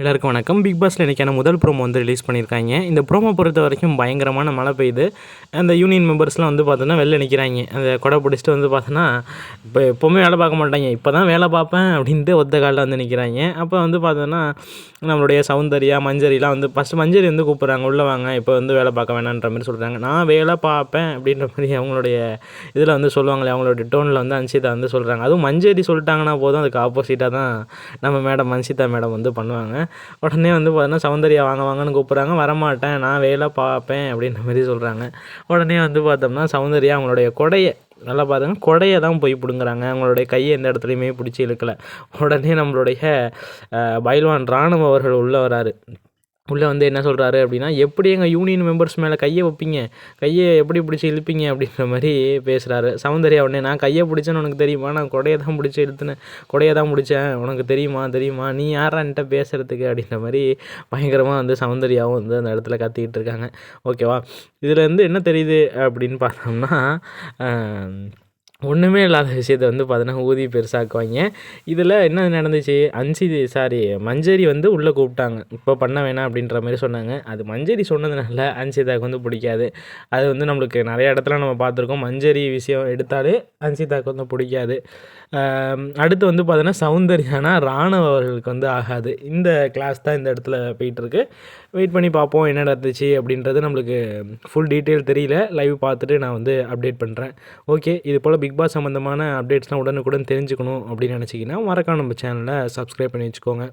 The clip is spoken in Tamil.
எல்லாருக்கும் வணக்கம். பிக் பாஸில் இன்றைக்கான முதல் ப்ரோமோ வந்து ரிலீஸ் பண்ணியிருக்காங்க. இந்த ப்ரோமோ பொறுத்த வரைக்கும் பயங்கரமான மழை பெய்யுது. அந்த யூனியன் மெம்பர்ஸ்லாம் வந்து பார்த்தோன்னா வெளில நிற்கிறாங்க அந்த கொடை பிடிச்சிட்டு வந்து பார்த்தோன்னா இப்போ எப்போவுமே வேலை பார்க்க மாட்டாங்க. இப்போ தான் வேலை பார்ப்பேன் அப்படின்ட்டு ஒத்த காலில் வந்து நிற்கிறாங்க அப்போ வந்து பார்த்தோன்னா நம்மளுடைய சௌந்தர்யா மஞ்சரிலாம் வந்து ஃபஸ்ட்டு மஞ்சரி வந்து கூப்பிட்றாங்க. உள்ளே வாங்க இப்போ வந்து வேலை பார்க்க வேணான்ற மாதிரி சொல்கிறாங்க நான் வேலை பார்ப்பேன் அப்படின்ற மாதிரி அவங்களுடைய இதில் வந்து சொல்லுவாங்களே அவங்களுடைய டோனில் வந்து அன்சிதா வந்து சொல்கிறாங்க அதுவும் மஞ்சரி சொல்லிட்டாங்கன்னா போதும். அதுக்கு ஆப்போசிட்டாக தான் நம்ம மேடம் அன்சிதா மேடம் வந்து பண்ணுவாங்க. உடனே வந்து பார்த்தீங்கன்னா சௌந்தர்யா வாங்க வாங்கன்னு கூப்பிட்றாங்க. வரமாட்டேன். நான் வேலை பார்ப்பேன். அப்படின்ற மாதிரி சொல்கிறாங்க உடனே வந்து பார்த்தோம்னா சௌந்தர்யா அவங்களுடைய கொடையை நல்லா பாருங்க கொடையை தான் போய் பிடுங்குறாங்க. அவங்களுடைய கையை எந்த இடத்துலையுமே பிடிச்சி இழுக்கலை. உடனே நம்மளுடைய பைல்வான் ராணுவ அவர்கள் உள்ளே வராரு. உள்ளே வந்து என்ன சொல்கிறாரு அப்படின்னா எப்படி எங்கள் யூனியன் மெம்பர்ஸ் மேலே கையை வைப்பீங்க? கையை எப்படி பிடிச்சி இழுப்பீங்க? அப்படின்ற மாதிரி பேசுகிறாரு சௌந்தர்யா உடனே நான் கையை பிடிச்சேன்னு உனக்கு தெரியுமா? நான் கொடையை தான் பிடிச்சி இழுத்துனேன் கொடையை தான் பிடிச்சேன். உனக்கு தெரியுமா? தெரியுமா? நீ யாரான்ட்ட பேசுகிறதுக்கு அப்படின்ற மாதிரி பயங்கரமாக வந்து சௌந்தர்யாவும் வந்து அந்த இடத்துல கத்திக்கிட்டு இருக்காங்க. ஓகேவா? இதில் வந்து என்ன தெரியுது அப்படின்னு பார்த்தோம்னா ஒன்றுமே இல்லாத விஷயத்த வந்து பார்த்தீங்கன்னா ஊதி பெருசாக்குவாங்க. இதில் என்ன நடந்துச்சு? அன்சி சாரி மஞ்சரி வந்து உள்ளே கூப்பிட்டாங்க. இப்போ பண்ண வேணாம் அப்படின்ற மாதிரி சொன்னாங்க. அது மஞ்சரி சொன்னதுனால அன்சிதாக்கு வந்து பிடிக்காது. அது வந்து நம்மளுக்கு நிறைய இடத்துல நம்ம பார்த்துருக்கோம். மஞ்சரி விஷயம் எடுத்தாலே அன்சிதாக்கு வந்து பிடிக்காது. அடுத்து வந்து பார்த்தீங்கன்னா சௌந்தர்யானா ராணவ அவர்களுக்கு வந்து ஆகாது. இந்த கிளாஸ் தான் இந்த இடத்துல போயிட்டுருக்கு. வெயிட் பண்ணி பார்ப்போம் என்ன நடந்துச்சு அப்படின்றது நம்மளுக்கு ஃபுல் டீட்டெயில் தெரியல. லைவ் பார்த்துட்டு நான் வந்து அப்டேட் பண்ணுறேன் ஓகே இது போல் பிக் பாஸ் சம்மந்தமான அப்டேட்ஸ்லாம் உடனுக்குடன் தெரிஞ்சுக்கணும் அப்படின்னு நினச்சிங்கன்னா மறக்காம நம்ம சேனலை சப்ஸ்கிரைப் பண்ணி வச்சுக்கோங்க.